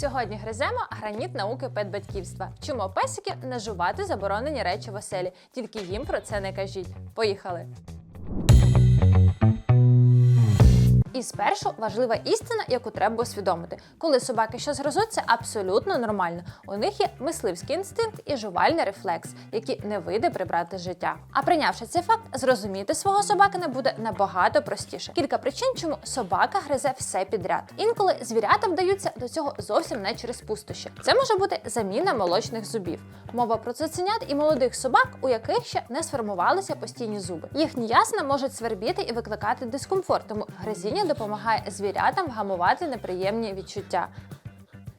Сьогодні гриземо граніт науки педбатьківства. Вчимо песиків не жувати заборонені речі в оселі. Тільки їм про це не кажіть. Поїхали! І спершу важлива істина, яку треба усвідомити. Коли собаки щось гризуть, це абсолютно нормально. У них є мисливський інстинкт і жувальний рефлекс, які не вийде прибрати з життя. А прийнявши цей факт, зрозуміти свого собакина буде набагато простіше. Кілька причин, чому собака гризе все підряд. Інколи звірята вдаються до цього зовсім не через пустощі. Це може бути заміна молочних зубів. Мова про цуценят і молодих собак, у яких ще не сформувалися постійні зуби. Їхні ясна можуть свербіти і викликати дискомфорт, тому гризіння допомагає звірятам вгамувати неприємні відчуття.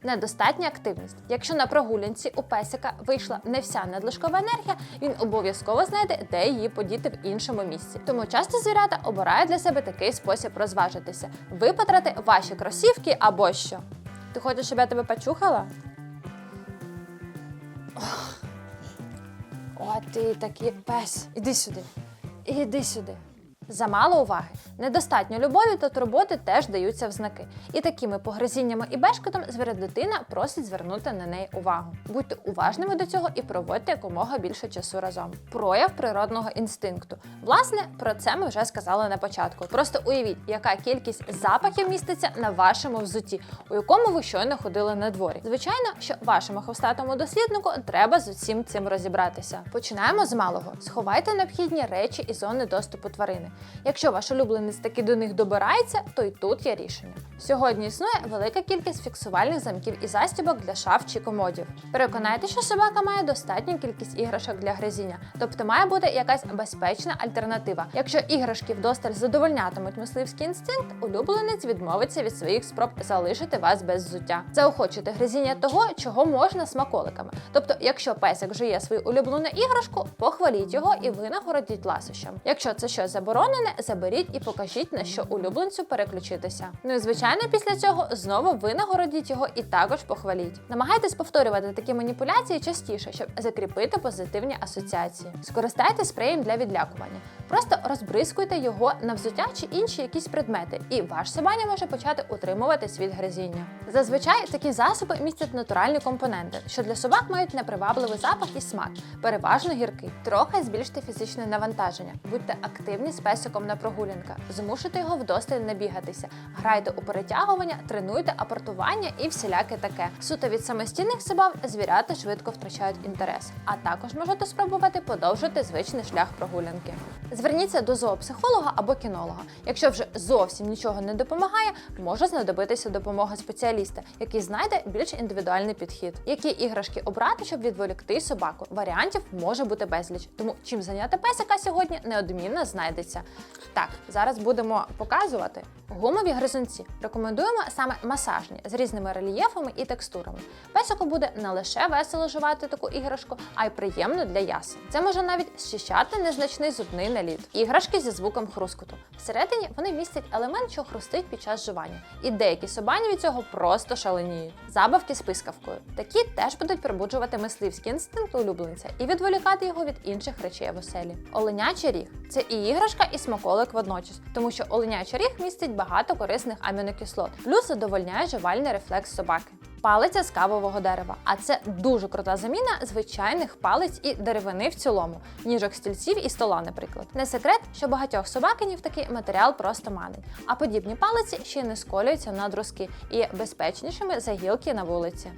Недостатня активність. Якщо на прогулянці у песика вийшла не вся надлишкова енергія, він обов'язково знайде, де її подіти в іншому місці. Тому часто звірята обирають для себе такий спосіб розважитися: випатрати ваші кросівки або що. Ти хочеш, щоб я тебе почухала? О, ти такий пес. Іди сюди. Іди сюди. Замало уваги, недостатньо любові та турботи теж даються в знаки. І такими погризіннями і бешкотом звіря-дитина просить звернути на неї увагу. Будьте уважними до цього і проводьте якомога більше часу разом. Прояв природного інстинкту. Власне, про це ми вже сказали на початку. Просто уявіть, яка кількість запахів міститься на вашому взутті, у якому ви щойно ходили на дворі. Звичайно, що вашому хвостатому досліднику треба з усім цим розібратися. Починаємо з малого. Сховайте необхідні речі і зони доступу тварини. Якщо ваш улюбленець таки до них добирається, то й тут є рішення. Сьогодні існує велика кількість фіксувальних замків і застібок для шаф чи комодів. Переконайте, що собака має достатню кількість іграшок для гризіння, тобто має бути якась безпечна альтернатива. Якщо іграшки вдосталь задовольнятимуть мисливський інстинкт, улюбленець відмовиться від своїх спроб залишити вас без взуття. Заохочуйте гризіння того, чого можна смаколиками. Тобто, якщо песик жує свою улюблену іграшку, похваліть його і ви нагородіть ласощам. Якщо це щось заборонене, заберіть і покажіть на що улюбленцю переключитися. Ну і звичайно, після цього знову винагородіть його і також похваліть. Намагайтесь повторювати такі маніпуляції частіше, щоб закріпити позитивні асоціації. Скористайтесь спреєм для відлякування. Просто розбризкуйте його на взуття чи інші якісь предмети, і ваш собаня може почати утримуватись від гризіння. Зазвичай такі засоби містять натуральні компоненти, що для собак мають непривабливий запах і смак, переважно гіркий. Трохи збільште фізичне навантаження, будьте активні з песиком на прогулянках, змушуйте його вдосталь не бігатися, грайте у перетягування, тренуйте апортування і всіляке таке. Суто від самостійних собак звірята швидко втрачають інтерес, а також можете спробувати подовжити звичний шлях прогулянки. Зверніться до зоопсихолога або кінолога. Якщо вже зовсім нічого не допомагає, може знадобитися допомога спеціаліста, який знайде більш індивідуальний підхід. Які іграшки обрати, щоб відволікти собаку? Варіантів може бути безліч. Тому чим зайняти песика сьогодні неодмінно знайдеться. Так, зараз будемо показувати. Гумові гризунці рекомендуємо саме масажні з різними рельєфами і текстурами. Песику буде не лише весело жувати таку іграшку, а й приємно для ясен. Це може навіть щищати незначний зубний наліт. Іграшки зі звуком хрускоту. Всередині вони містять елемент, що хрустить під час жування. І деякі собані від цього просто шаленіють. Забавки з пискавкою. Такі теж будуть пробуджувати мисливський інстинкт улюбленця і відволікати його від інших речей оселі. Оленячий ріг це і іграшка, і смаколик водночас, тому що оленячий ріг містить багато корисних амінокислот, плюс задовольняє жувальний рефлекс собаки. Палиця з кавового дерева, а це дуже крута заміна звичайних палиць і деревини в цілому, ніжок стільців і стола, наприклад. Не секрет, що багатьох собакинів такий матеріал просто манить, а подібні палиці ще не сколюються на друзки і безпечнішими за гілки на вулиці.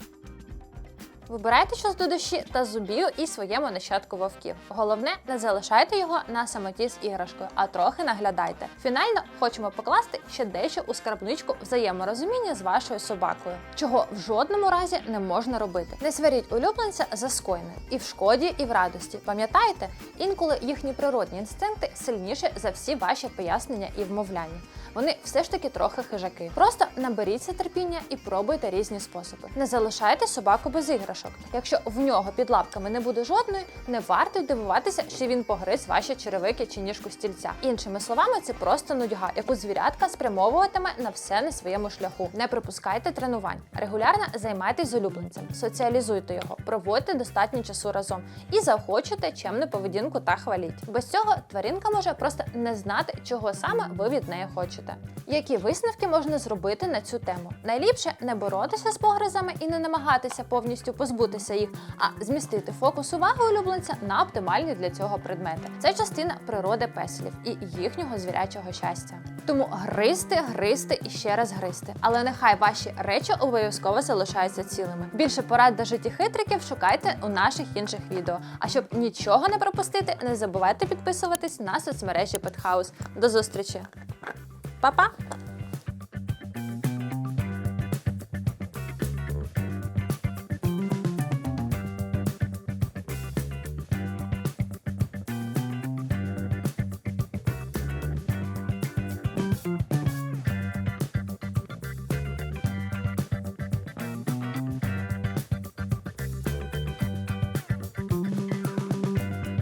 Вибирайте щось до душі та зубів і своєму нащадку вовків. Головне, не залишайте його на самоті з іграшкою, а трохи наглядайте. Фінально хочемо покласти ще дещо у скарбничку взаєморозуміння з вашою собакою, чого в жодному разі не можна робити. Не сваріть улюбленця за скоєне і в шкоді, і в радості. Пам'ятаєте, інколи їхні природні інстинкти сильніші за всі ваші пояснення і вмовляння. Вони все ж таки трохи хижаки. Просто наберіться терпіння і пробуйте різні способи. Не залишайте собаку без іграшок. Якщо в нього під лапками не буде жодної, не варто дивуватися, що він погриз ваші черевики чи ніжку стільця. Іншими словами, це просто нудьга, яку звірятка спрямовуватиме на все на своєму шляху. Не припускайте тренувань. Регулярно займайтесь з улюбленцем, соціалізуйте його, проводьте достатньо часу разом і заохочуйте чемну поведінку та хваліть. Без цього тваринка може просто не знати, чого саме ви від неї хочете. Які висновки можна зробити на цю тему? Найліпше не боротися з погризами і не намагатися повністю позбутися їх, а змістити фокус уваги улюбленця на оптимальні для цього предмети. Це частина природи песелів і їхнього звірячого щастя. Тому гризти, гризти і ще раз гризти. Але нехай ваші речі обов'язково залишаються цілими. Більше порад та життєхитриків шукайте у наших інших відео. А щоб нічого не пропустити, не забувайте підписуватись на соцмережі Петхаус. До зустрічі! Па-па!